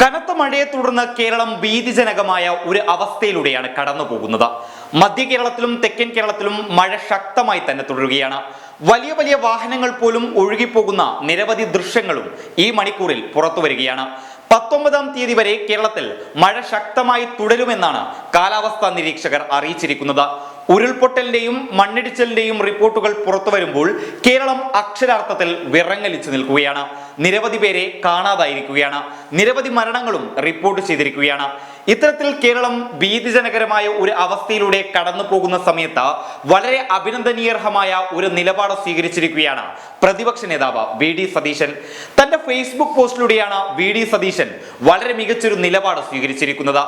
കനത്ത മഴയെ തുടർന്ന് കേരളം ഭീതിജനകമായ ഒരു അവസ്ഥയിലൂടെയാണ് കടന്നു പോകുന്നത്. മധ്യ കേരളത്തിലും തെക്കൻ കേരളത്തിലും മഴ ശക്തമായി തന്നെ തുടരുകയാണ്. വലിയ വലിയ വാഹനങ്ങൾ പോലും ഒഴുകിപ്പോകുന്ന നിരവധി ദൃശ്യങ്ങളും ഈ മണിക്കൂറിൽ പുറത്തു വരികയാണ്. പത്തൊമ്പതാം തീയതി വരെ കേരളത്തിൽ മഴ ശക്തമായി തുടരുമെന്നാണ് കാലാവസ്ഥാ നിരീക്ഷകർ അറിയിച്ചിരിക്കുന്നത്. ഉരുൾപൊട്ടലിന്റെയും മണ്ണിടിച്ചിലിന്റെയും റിപ്പോർട്ടുകൾ പുറത്തു വരുമ്പോൾ കേരളം അക്ഷരാർത്ഥത്തിൽ വിറങ്ങലിച്ചു നിൽക്കുകയാണ്. നിരവധി പേരെ കാണാതായിരിക്കുകയാണ്. നിരവധി മരണങ്ങളും റിപ്പോർട്ട് ചെയ്തിരിക്കുകയാണ്. ഇത്തരത്തിൽ കേരളം ഭീതിജനകരമായ ഒരു അവസ്ഥയിലൂടെ കടന്നു പോകുന്ന സമയത്ത് വളരെ അഭിനന്ദനീയർഹമായ ഒരു നിലപാട് സ്വീകരിച്ചിരിക്കുകയാണ് പ്രതിപക്ഷ നേതാവ് വി ഡി സതീശൻ. തന്റെ ഫേസ്ബുക്ക് പോസ്റ്റിലൂടെയാണ് വി ഡി സതീശൻ വളരെ മികച്ചൊരു നിലപാട് സ്വീകരിച്ചിരിക്കുന്നത്.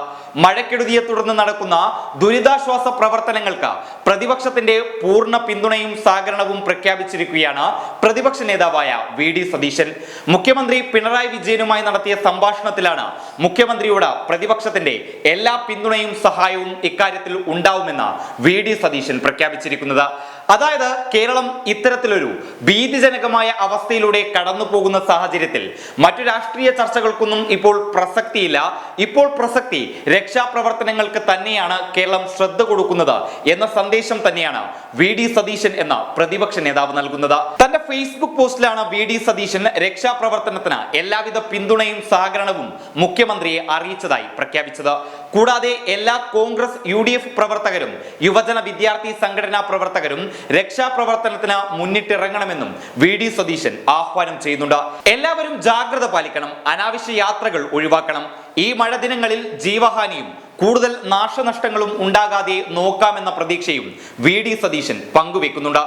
മഴക്കെടുതിയെ തുടർന്ന് നടക്കുന്ന ദുരിതാശ്വാസ പ്രവർത്തനങ്ങൾക്ക് പ്രതിപക്ഷത്തിന്റെ പൂർണ പിന്തുണയും സഹകരണവും പ്രഖ്യാപിച്ചിരിക്കുകയാണ് പ്രതിപക്ഷ നേതാവായ വി ഡി സതീശൻ. മുഖ്യമന്ത്രി പിണറായി വിജയനുമായി നടത്തിയ സംഭാഷണത്തിലാണ് മുഖ്യമന്ത്രിയോട് പ്രതിപക്ഷത്തിന്റെ എല്ലാ പിന്തുണയും സഹായവും ഇക്കാര്യത്തിൽ ഉണ്ടാവുമെന്ന് വി ഡി സതീശൻ പ്രഖ്യാപിച്ചിരിക്കുന്നത്. അതായത് കേരളം ഇത്തരത്തിലൊരു ഭീതിജനകമായ അവസ്ഥയിലൂടെ കടന്നു പോകുന്ന സാഹചര്യത്തിൽ മറ്റു രാഷ്ട്രീയ ചർച്ചകൾക്കൊന്നും ഇപ്പോൾ പ്രസക്തിയില്ല. ഇപ്പോൾ പ്രസക്തി രക്ഷാപ്രവർത്തനങ്ങൾക്ക് തന്നെയാണ് കേരളം ശ്രദ്ധ കൊടുക്കുന്നത് എന്ന സന്ദേശം തന്നെയാണ് വി ഡി സതീശൻ എന്ന പ്രതിപക്ഷ നേതാവ് നൽകുന്നത്. തന്റെ ഫേസ്ബുക്ക് പോസ്റ്റിലാണ് വി ഡി സതീശൻ രക്ഷാപ്രവർത്തനത്തിന് എല്ലാവിധ പിന്തുണയും സഹകരണവും മുഖ്യമന്ത്രിയെ അറിയിച്ചതായി പ്രഖ്യാപിച്ചത്. കൂടാതെ എല്ലാ കോൺഗ്രസ് യു ഡി എഫ് പ്രവർത്തകരും യുവജന വിദ്യാർത്ഥി സംഘടനാ പ്രവർത്തകരും രക്ഷാപ്രവർത്തനത്തിന് മുന്നിട്ടിറങ്ങണമെന്നും വി ഡി സതീശൻ ആഹ്വാനം ചെയ്യുന്നുണ്ട്. എല്ലാവരും ജാഗ്രത പാലിക്കണം അനാവശ്യ യാത്രകൾ ഒഴിവാക്കണം. ഈ മഴ ദിനങ്ങളിൽ ജീവഹാനിയും കൂടുതൽ നാശനഷ്ടങ്ങളും ഉണ്ടാകാതെ നോക്കാമെന്ന പ്രതീക്ഷയും വി ഡി സതീശൻ പങ്കുവെക്കുന്നുണ്ട്.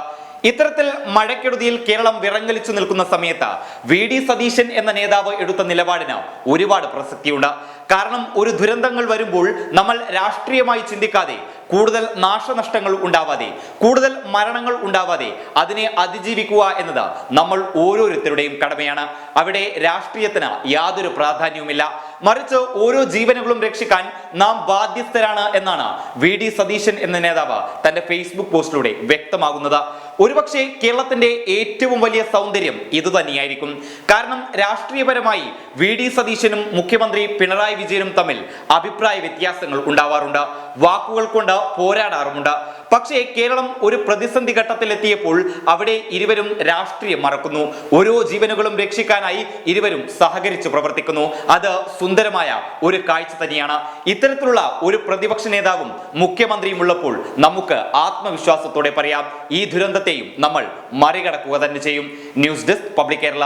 ഇത്തരത്തിൽ മഴക്കെടുതിയിൽ കേരളം വിറങ്ങലിച്ചു നിൽക്കുന്ന സമയത്ത് വി ഡി സതീശൻ എന്ന നേതാവ് എടുത്ത നിലപാടിന് ഒരുപാട് പ്രസക്തിയുണ്ട്. കാരണം ഒരു ദുരന്തങ്ങൾ വരുമ്പോൾ നമ്മൾ രാഷ്ട്രീയമായി ചിന്തിക്കാതെ കൂടുതൽ നാശനഷ്ടങ്ങൾ ഉണ്ടാവാതെ കൂടുതൽ മരണങ്ങൾ ഉണ്ടാവാതെ അതിനെ അതിജീവിക്കുക എന്നത് നമ്മൾ ഓരോരുത്തരുടെയും കടമയാണ്. അവിടെ രാഷ്ട്രീയത്തിന് യാതൊരു പ്രാധാന്യവുമില്ല. മറിച്ച് ഓരോ ജീവനുകളും രക്ഷിക്കാൻ നാം ബാധ്യസ്ഥരാണ് എന്നാണ് വി ഡി സതീശൻ എന്ന നേതാവ് തന്റെ ഫേസ്ബുക്ക് പോസ്റ്റിലൂടെ വ്യക്തമാകുന്നത്. ഒരുപക്ഷെ കേരളത്തിന്റെ ഏറ്റവും വലിയ സൗന്ദര്യം ഇതുതന്നെയായിരിക്കും കാരണം രാഷ്ട്രീയപരമായി വി ഡി സതീശനും മുഖ്യമന്ത്രി പിണറായി വിജയനും തമ്മിൽ അഭിപ്രായ വ്യത്യാസങ്ങൾ ഉണ്ടാവാറുണ്ട്. വാക്കുകൾ കൊണ്ട് പോരാടാറുമുണ്ട്. പക്ഷേ കേരളം ഒരു പ്രതിസന്ധി ഘട്ടത്തിലെത്തിയപ്പോൾ അവിടെ ഇരുവരും രാഷ്ട്രീയം മറക്കുന്നു. ഓരോ ജീവനുകളും രക്ഷിക്കാനായി ഇരുവരും സഹകരിച്ചു പ്രവർത്തിക്കുന്നു. അത് സുന്ദരമായ ഒരു കാഴ്ച തന്നെയാണ്. ഇത്തരത്തിലുള്ള ഒരു പ്രതിപക്ഷ നേതാവും മുഖ്യമന്ത്രിയും ഉള്ളപ്പോൾ നമുക്ക് ആത്മവിശ്വാസത്തോടെ പറയാം. ഈ ദുരന്തത്തെയും നമ്മൾ മറികടക്കുക തന്നെ ചെയ്യും. News desk public Kerala.